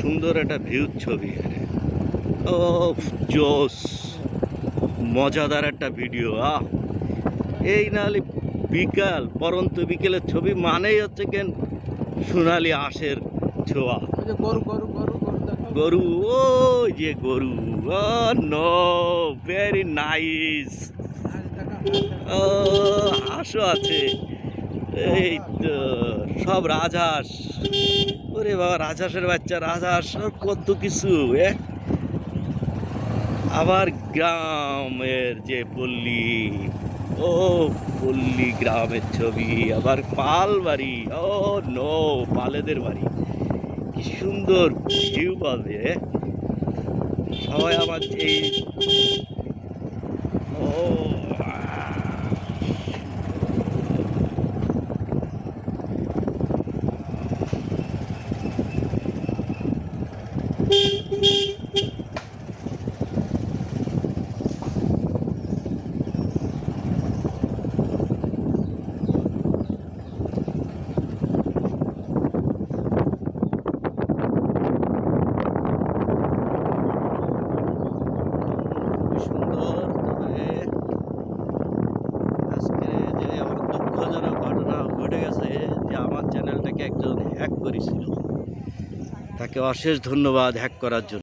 সুন্দর একটা ভিউর ছবি ও জোস মজাদার একটা ভিডিও আহ। এই নাহলে বিকাল পরন্ত বিকেলের ছবি মানেই হচ্ছে কেন সোনালি আঁশের ছোঁয়া। গরু গরু গরু গরু ও যে গরু নো ভেরি নাইস ও হাঁসও আছে। এই তো। সব রাজহাঁস। ওরে বাবা, রাজহাঁসের বাচ্চা, রাজহাঁস কত কিছু আবার গ্রামের যে পল্লী, ও পল্লী গ্রামের ছবি, আবার পাল বাড়ি, ও নো, পালেদের বাড়ি। কি সুন্দর ভিউ পাবে সবাই আমার এই ও আহ। খুবই সুন্দর তবে আজকে যে আমার দুঃখজনক ঘটনা ঘটে গেছে যে আমার চ্যানেলটাকে একজন হ্যাক করেছিল। তাকে অশেষ ধন্যবাদ হ্যাক করার জন্য।